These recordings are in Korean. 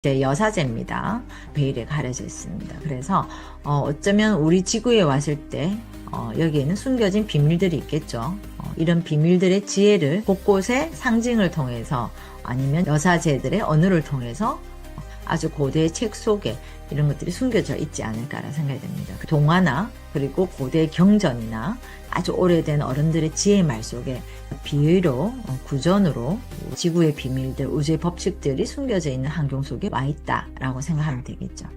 이제 여사제입니다. 베일에 가려져 있습니다. 그래서 어, 어쩌면 우리 지구에 왔을 때 어, 여기에는 숨겨진 비밀들이 있겠죠. 어, 이런 비밀들의 지혜를 곳곳에 상징을 통해서 아니면 여사제들의 언어를 통해서 아주 고대의 책 속에 이런 것들이 숨겨져 있지 않을까라 생각이 됩니다. 그 동화나 그리고 고대 경전이나 아주 오래된 어른들의 지혜 말 속에 비의로 어, 구전으로 지구의 비밀들, 우주의 법칙들이 숨겨져 있는 환경 속에 와 있다라고 생각하면 되겠죠.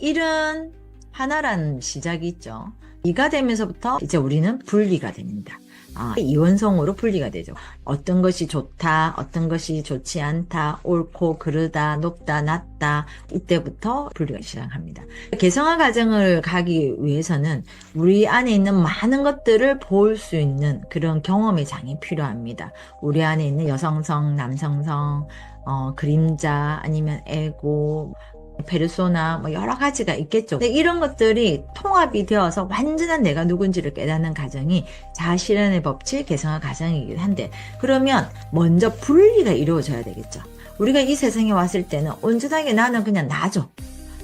일은 하나라는 시작이 있죠. 이가 되면서부터 이제 우리는 분리가 됩니다. 아, 이원성으로 분리가 되죠. 어떤 것이 좋다, 어떤 것이 좋지 않다, 옳고 그르다, 높다, 낮다, 이때부터 분리가 시작합니다. 개성화 과정을 가기 위해서는 우리 안에 있는 많은 것들을 볼 수 있는 그런 경험의 장이 필요합니다. 우리 안에 있는 여성성, 남성성, 어, 그림자, 아니면 에고, 페르소나 뭐 여러 가지가 있겠죠. 근데 이런 것들이 통합이 되어서 완전한 내가 누군지를 깨닫는 과정이 자아실현의 법칙 개성화 과정이긴 한데 그러면 먼저 분리가 이루어져야 되겠죠. 우리가 이 세상에 왔을 때는 온전하게 나는 그냥 나죠.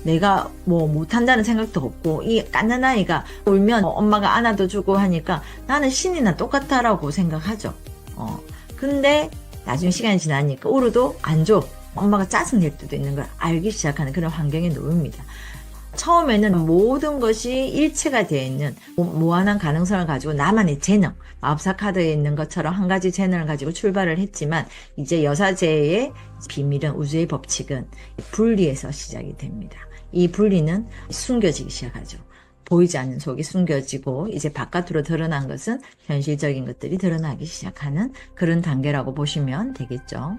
내가 뭐 못한다는 생각도 없고 이 깐난 아이가 울면 뭐 엄마가 안아도 주고 하니까 나는 신이나 똑같다라고 생각하죠. 어. 근데 나중에 시간이 지나니까 울어도 안 줘. 엄마가 짜증낼 때도 있는 걸 알기 시작하는 그런 환경에 놓입니다. 처음에는 모든 것이 일체가 되어 있는 무- 무한한 가능성을 가지고 나만의 재능, 마법사 카드에 있는 것처럼 한 가지 재능을 가지고 출발을 했지만 이제 여사제의 비밀은 우주의 법칙은 분리에서 시작이 됩니다. 이 분리는 숨겨지기 시작하죠. 보이지 않는 속이 숨겨지고 이제 바깥으로 드러난 것은 현실적인 것들이 드러나기 시작하는 그런 단계라고 보시면 되겠죠.